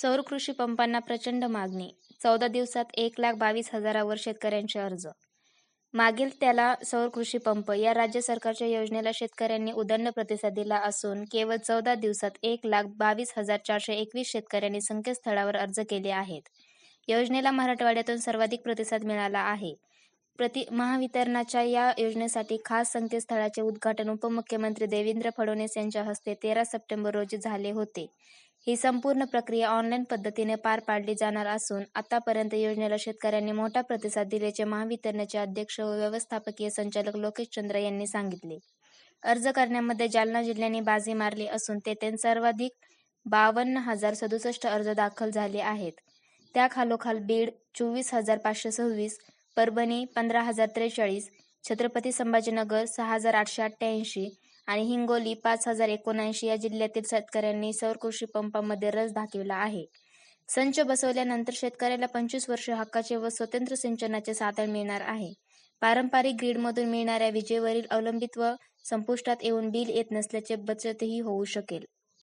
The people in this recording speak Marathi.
सौर कृषी पंपांना प्रचंड मागणी. चौदा दिवसात एक लाख बावीस हजारावर शेतकऱ्यांचे अर्ज. मागील त्याला सौर कृषी पंप या राज्य सरकारच्या योजनेला शेतकऱ्यांनी उदंड प्रतिसाद दिला असून केवळ चौदा दिवसात एक लाख बावीस हजार चारशे एकवीस शेतकऱ्यांनी संकेतस्थळावर अर्ज केले आहेत. योजनेला मराठवाड्यातून सर्वाधिक प्रतिसाद मिळाला आहे. प्रति महावितरणाच्या या योजनेसाठी खास संकेतस्थळाचे उद्घाटन उपमुख्यमंत्री देवेंद्र फडणवीस यांच्या हस्ते तेरा सप्टेंबर रोजी झाले होते. ही संपूर्ण प्रक्रिया ऑनलाईन पद्धतीने पार पाडली जाणार असून आतापर्यंत योजनेला शेतकऱ्यांनी मोठा प्रतिसाद दिल्याचे महावितरणचे अध्यक्ष व व्यवस्थापकीय संचालक लोकेश चंद्र यांनी सांगितले. अर्ज करण्यामध्ये जालना जिल्ह्याने बाजी मारली असून तेथे सर्वाधिक बावन्न हजार सदुसष्ट अर्ज दाखल झाले आहेत. त्याखालोखाल बीड चोवीस हजार पाचशे सव्वीस परभणी पंधरा हजार त्रेचाळीस छत्रपती संभाजीनगर सहा हजार आठशे अठ्ठ्याऐंशी आणि हिंगोली पाच हजार एकोणऐंशी या जिल्ह्यातील शेतकऱ्यांनी सौर कृषी पंपामध्ये रस दाखविला आहे. संच बसवल्यानंतर शेतकऱ्याला पंचवीस वर्ष हक्काचे व स्वतंत्र सिंचनाचे साधन मिळणार आहे. पारंपरिक ग्रीडमधून मिळणाऱ्या विजेवरील अवलंबित्व संपुष्टात येऊन बिल येत नसल्याचे बचतही होऊ शकेल.